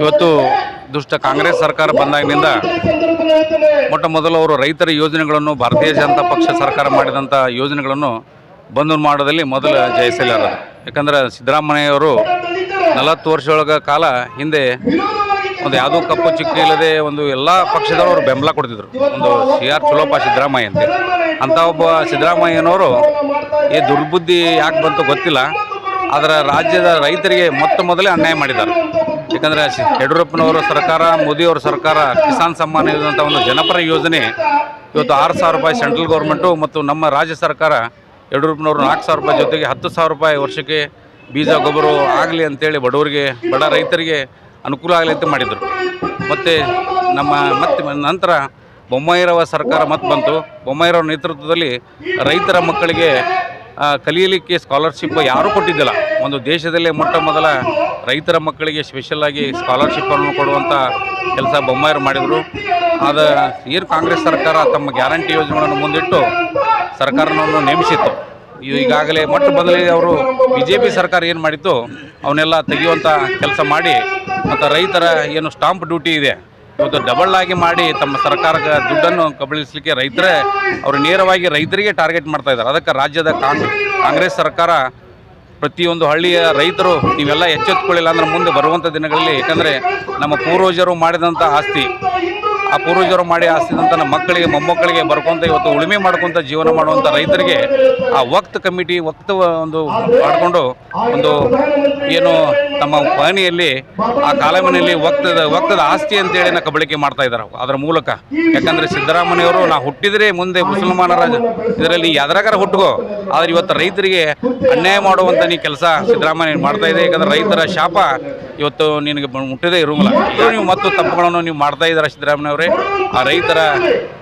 ಇವತ್ತು ದುಷ್ಟ ಕಾಂಗ್ರೆಸ್ ಸರ್ಕಾರ ಬಂದಾಗಿನಿಂದ ಮೊಟ್ಟ ಮೊದಲು ಅವರು ರೈತರ ಯೋಜನೆಗಳನ್ನು ಭಾರತೀಯ ಜನತಾ ಪಕ್ಷ ಸರ್ಕಾರ ಮಾಡಿದಂಥ ಯೋಜನೆಗಳನ್ನು ಬಂದ್ ಮಾಡೋದಲ್ಲಿ ಮೊದಲು ಜಯಿಸಲಿಲ್ಲ ಯಾಕಂದ್ರೆ ಸಿದ್ದರಾಮಯ್ಯವರು ನಲವತ್ತು ವರ್ಷದೊಳಗ ಕಾಲ ಹಿಂದೆ ಒಂದು ಯಾವುದೋ ಕಪ್ಪು ಚಿಕ್ಕ ಇಲ್ಲದೆ ಒಂದು ಎಲ್ಲ ಪಕ್ಷದವರು ಬೆಂಬಲ ಕೊಡ್ತಿದ್ರು. ಒಂದು ಸಿ ಆರ್ ಚಲೋಪ ಸಿದ್ದರಾಮಯ್ಯ ಅಂತ. ಅಂಥ ಒಬ್ಬ ಸಿದ್ದರಾಮಯ್ಯನವರು ಈ ದುರ್ಬುದ್ಧಿ ಯಾಕೆ ಬಂತು ಗೊತ್ತಿಲ್ಲ. ಆದರೆ ರಾಜ್ಯದ ರೈತರಿಗೆ ಮೊತ್ತ ಮೊದಲೇ ಅನ್ಯಾಯ ಮಾಡಿದ್ದಾರೆ. ಯಾಕಂದರೆ ಯಡಿಯೂರಪ್ಪನವರ ಸರ್ಕಾರ, ಮೋದಿಯವರ ಸರ್ಕಾರ, ಕಿಸಾನ್ ಸಮ್ಮಾನ್ ಇರುವಂಥ ಒಂದು ಜನಪರ ಯೋಜನೆ. ಇವತ್ತು ಆರು ಸಾವಿರ ರೂಪಾಯಿ ಸೆಂಟ್ರಲ್ ಗೌರ್ಮೆಂಟು ಮತ್ತು ನಮ್ಮ ರಾಜ್ಯ ಸರ್ಕಾರ ಯಡಿಯೂರಪ್ಪನವರು ನಾಲ್ಕು ಸಾವಿರ ರೂಪಾಯಿ ಜೊತೆಗೆ ಹತ್ತು ಸಾವಿರ ರೂಪಾಯಿ ವರ್ಷಕ್ಕೆ ಬೀಜ, ಗೊಬ್ಬರ ಆಗಲಿ ಅಂತೇಳಿ ಬಡವರಿಗೆ, ಬಡ ರೈತರಿಗೆ ಅನುಕೂಲ ಆಗಲಿ ಅಂತ ಮಾಡಿದರು. ಮತ್ತು ನಮ್ಮ ಮತ್ತೆ ನಂತರ ಬೊಮ್ಮಾಯಿರವ ಸರ್ಕಾರ ಮತ್ತೆ ಬಂತು. ಬೊಮ್ಮಾಯಿರವ ನೇತೃತ್ವದಲ್ಲಿ ರೈತರ ಮಕ್ಕಳಿಗೆ ಕಲಿಯಲಿಕ್ಕೆ ಸ್ಕಾಲರ್ಶಿಪ್ ಯಾರೂ ಕೊಟ್ಟಿದ್ದಿಲ್ಲ. ಒಂದು ದೇಶದಲ್ಲೇ ಮೊಟ್ಟ ಮೊದಲ ರೈತರ ಮಕ್ಕಳಿಗೆ ಸ್ಪೆಷಲಾಗಿ ಸ್ಕಾಲರ್ಶಿಪ್ಪನ್ನು ಕೊಡುವಂಥ ಕೆಲಸ ಬೊಮ್ಮಾಯರು ಮಾಡಿದರು. ಅದು ಏನು ಕಾಂಗ್ರೆಸ್ ಸರ್ಕಾರ ತಮ್ಮ ಗ್ಯಾರಂಟಿ ಯೋಜನೆಗಳನ್ನು ಮುಂದಿಟ್ಟು ಸರ್ಕಾರವನ್ನು ನೇಮಿಸಿತ್ತು. ಈಗಾಗಲೇ ಮೊಟ್ಟ ಮೊದಲಿಗೆ ಅವರು ಬಿ ಜೆ ಪಿ ಸರ್ಕಾರ ಏನು ಮಾಡಿತ್ತು, ಅವನ್ನೆಲ್ಲ ತೆಗೆಯುವಂಥ ಕೆಲಸ ಮಾಡಿ, ಮತ್ತು ರೈತರ ಏನು ಸ್ಟಾಂಪ್ ಡ್ಯೂಟಿ ಇದೆ ಇವತ್ತು ಡಬಲ್ ಆಗಿ ಮಾಡಿ ತಮ್ಮ ಸರ್ಕಾರಕ್ಕೆ ದುಡ್ಡನ್ನು ಕಬಳಿಸಲಿಕ್ಕೆ ರೈತರೇ, ಅವರು ನೇರವಾಗಿ ರೈತರಿಗೆ ಟಾರ್ಗೆಟ್ ಮಾಡ್ತಾ ಇದ್ದಾರೆ. ಅದಕ್ಕೆ ರಾಜ್ಯದ ಕಾಂಗ್ ಕಾಂಗ್ರೆಸ್ ಸರ್ಕಾರ ಪ್ರತಿಯೊಂದು ಹಳ್ಳಿಯ ರೈತರು ನೀವೆಲ್ಲ ಎಚ್ಚೆತ್ತುಕೊಳ್ಳಿಲ್ಲ ಅಂದ್ರೆ ಮುಂದೆ ಬರುವಂಥ ದಿನಗಳಲ್ಲಿ ಯಾಕಂದ್ರೆ ನಮ್ಮ ಪೂರ್ವಜರು ಮಾಡಿದಂಥ ಆಸ್ತಿ. ಆ ಪೂರ್ವಜರು ಮಾಡಿ ಆಸ್ತಿದಂಥ ನಮ್ಮ ಮಕ್ಕಳಿಗೆ, ಮೊಮ್ಮಕ್ಕಳಿಗೆ ಬರ್ಕೊಂತ ಇವತ್ತು ಉಳುಮೆ ಮಾಡ್ಕೊಂತ ಜೀವನ ಮಾಡುವಂಥ ರೈತರಿಗೆ ಆ ವಕ್ತ್ ಕಮಿಟಿ, ವಕ್ತ ಒಂದು ಮಾಡಿಕೊಂಡು ಒಂದು ಏನು ತಮ್ಮ ಪಹಣಿಯಲ್ಲಿ, ಆ ಕಾಲಮನೆಯಲ್ಲಿ ವಕ್ತದ ವಕ್ತದ ಆಸ್ತಿ ಅಂತೇಳಿ ನಾ ಕಬಳಿಕೆ ಮಾಡ್ತಾ ಇದ್ದಾರೆ ಅದರ ಮೂಲಕ. ಯಾಕಂದರೆ ಸಿದ್ದರಾಮಯ್ಯವರು ನಾ ಹುಟ್ಟಿದರೆ ಮುಂದೆ ಮುಸಲ್ಮಾನರ ಇದರಲ್ಲಿ ಯಾವ್ದ್ರಾಗಾರ ಹುಟ್ಟುಕೋ ಆದ್ರೆ ಇವತ್ತು ರೈತರಿಗೆ ಅನ್ಯಾಯ ಮಾಡುವಂಥ ನೀ ಕೆಲಸ ಸಿದ್ದರಾಮಯ್ಯ ಮಾಡ್ತಾ ಇದೆ ಯಾಕಂದ್ರೆ ರೈತರ ಶಾಪ ಇವತ್ತು ನಿನಗೆ ಮುಟ್ಟದೇ ಇರುಂಗಿಲ್ಲ ಇದು ನೀವು ಮತ್ತು ತಪ್ಪುಗಳನ್ನು ನೀವು ಮಾಡ್ತಾ ಇದ್ದಾರೆ ಸಿದ್ದರಾಮಯ್ಯ ಅವರೇ? ಆ ರೈತರ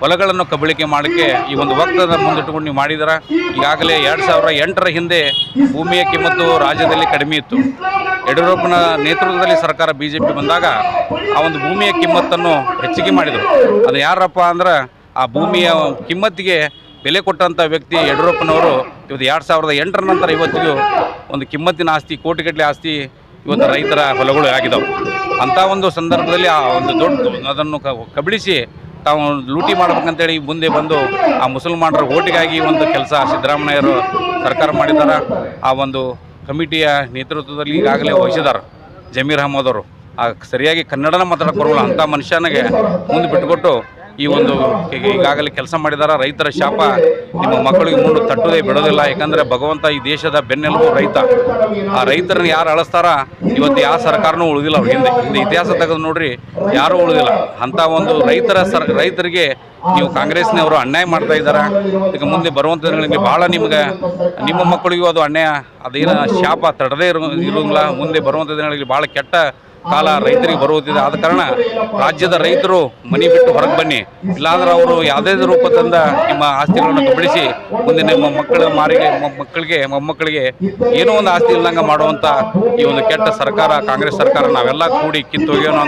ಹೊಲಗಳನ್ನು ಕಬಳಿಕೆ ಮಾಡಲಿಕ್ಕೆ ಈ ಒಂದು ವಕ್ತದ ಮುಂದಿಟ್ಟುಕೊಂಡು ನೀವು ಮಾಡಿದಾರ ಈಗಾಗಲೇ ಎರಡು ಸಾವಿರ ಎಂಟರ ಹಿಂದೆ ಭೂಮಿಯ ಕಿಮ್ಮತ್ತು ರಾಜ್ಯದಲ್ಲಿ ಕಡಿಮೆ ಇತ್ತು. ಯಡಿಯೂರಪ್ಪನ ನೇತೃತ್ವದಲ್ಲಿ ಸರ್ಕಾರ ಬಿ ಜೆ ಬಂದಾಗ ಆ ಒಂದು ಭೂಮಿಯ ಕಿಮ್ಮತ್ತನ್ನು ಹೆಚ್ಚಿಗೆ ಮಾಡಿದರು. ಅದು ಯಾರಪ್ಪ ಅಂದ್ರೆ ಆ ಭೂಮಿಯ ಕಿಮ್ಮತ್ತಿಗೆ ಬೆಲೆ ಕೊಟ್ಟಂಥ ವ್ಯಕ್ತಿ ಯಡಿಯೂರಪ್ಪನವರು ಇವತ್ತು ಎರಡು ಸಾವಿರದ ಎಂಟರ ನಂತರ ಇವತ್ತಿಗೂ ಒಂದು ಕಿಮ್ಮತ್ತಿನ ಆಸ್ತಿ, ಕೋಟಿಗಟ್ಟಲೆ ಆಸ್ತಿ ಇವತ್ತು ರೈತರ ಹೊಲಗಳು ಆಗಿದ್ದಾವೆ ಅಂಥ ಒಂದು ಸಂದರ್ಭದಲ್ಲಿ ಆ ಒಂದು ದೊಡ್ಡ ಅದನ್ನು ಕಬಳಿಸಿ ತಾವು ಲೂಟಿ ಮಾಡ್ಬೇಕಂತೇಳಿ ಮುಂದೆ ಬಂದು ಆ ಮುಸಲ್ಮಾನರ ಓಟಿಗಾಗಿ ಒಂದು ಕೆಲಸ ಸಿದ್ದರಾಮಯ್ಯರು ಸರ್ಕಾರ ಮಾಡಿದ್ದಾರೆ ಆ ಒಂದು ಕಮಿಟಿಯ ನೇತೃತ್ವದಲ್ಲಿ ಈಗಾಗಲೇ ವಹಿಸಿದ್ದಾರೆ ಜಮೀರ್ ಅಹಮದ್ ಅವರು. ಆ ಸರಿಯಾಗಿ ಕನ್ನಡನ ಮಾತಾಡಕ್ಕೆ ಬರೋಲ್ಲ, ಅಂಥ ಮನುಷ್ಯನಿಗೆ ಮುಂದೆ ಬಿಟ್ಟುಕೊಟ್ಟು ಈ ಒಂದು ಈಗ- ಈಗಾಗಲೇ ಕೆಲಸ ಮಾಡಿದಾರ, ರೈತರ ಶಾಪ ನಿಮ್ಮ ಮಕ್ಕಳಿಗೆ ಮುಂದೆ ತಟ್ಟುವುದೇ ಬಿಡೋದಿಲ್ಲ. ಯಾಕಂದರೆ ಭಗವಂತ ಈ ದೇಶದ ಬೆನ್ನೆಲುಬು ರೈತ. ಆ ರೈತರನ್ನ ಯಾರು ಅಳಿಸ್ತಾರ? ಇವತ್ತು ಯಾವ ಸರ್ಕಾರನೂ ಉಳಿದಿಲ್ಲ ಅವ್ರ ಹಿಂದೆ. ಹಿಂದೆ ಇತಿಹಾಸ ತೆಗೆದು ನೋಡ್ರಿ, ಯಾರೂ ಉಳಿದಿಲ್ಲ. ಅಂಥ ಒಂದು ರೈತರ ಸರ್, ರೈತರಿಗೆ ನೀವು ಕಾಂಗ್ರೆಸ್ನವರು ಅನ್ಯಾಯ ಮಾಡ್ತಾ ಇದ್ದಾರೆ? ಈಗ ಮುಂದೆ ಬರುವಂಥ ದಿನಗಳಲ್ಲಿ ಭಾಳ ನಿಮ್ಗೆ, ನಿಮ್ಮ ಮಕ್ಕಳಿಗೂ ಅದು ಅನ್ಯಾಯ. ಅದೇನು ಶಾಪ ತಡದೇ ಇರೋ ಇರೋಂಗಿಲ್ಲ ಮುಂದೆ ಬರುವಂಥ ದಿನಗಳಲ್ಲಿ ಭಾಳ ಕೆಟ್ಟ ಕಾಲ ರೈತರಿಗೆ ಬರುವುದಿದೆ. ಆದ ಕಾರಣ ರಾಜ್ಯದ ರೈತರು ಮನೆ ಬಿಟ್ಟು ಹೊರಗೆ ಬನ್ನಿ. ಇಲ್ಲಾಂದ್ರೆ ಅವರು ಯಾವುದೇ ರೂಪ ತಂದ ನಿಮ್ಮ ಆಸ್ತಿಗಳನ್ನು ಕಬಳಿಸಿ ಮುಂದೆ ನಿಮ್ಮ ಮಕ್ಕಳ ಮಾರಿಗೆ ಮಕ್ಕಳಿಗೆ, ಮೊಮ್ಮಕ್ಕಳಿಗೆ ಏನೋ ಒಂದು ಆಸ್ತಿ ಇಲ್ಲದಂಗೆ ಮಾಡುವಂಥ ಈ ಒಂದು ಕೆಟ್ಟ ಸರ್ಕಾರ, ಕಾಂಗ್ರೆಸ್ ಸರ್ಕಾರ, ನಾವೆಲ್ಲ ಕೂಡಿ ಕಿತ್ತೊಗೆಯೋಣ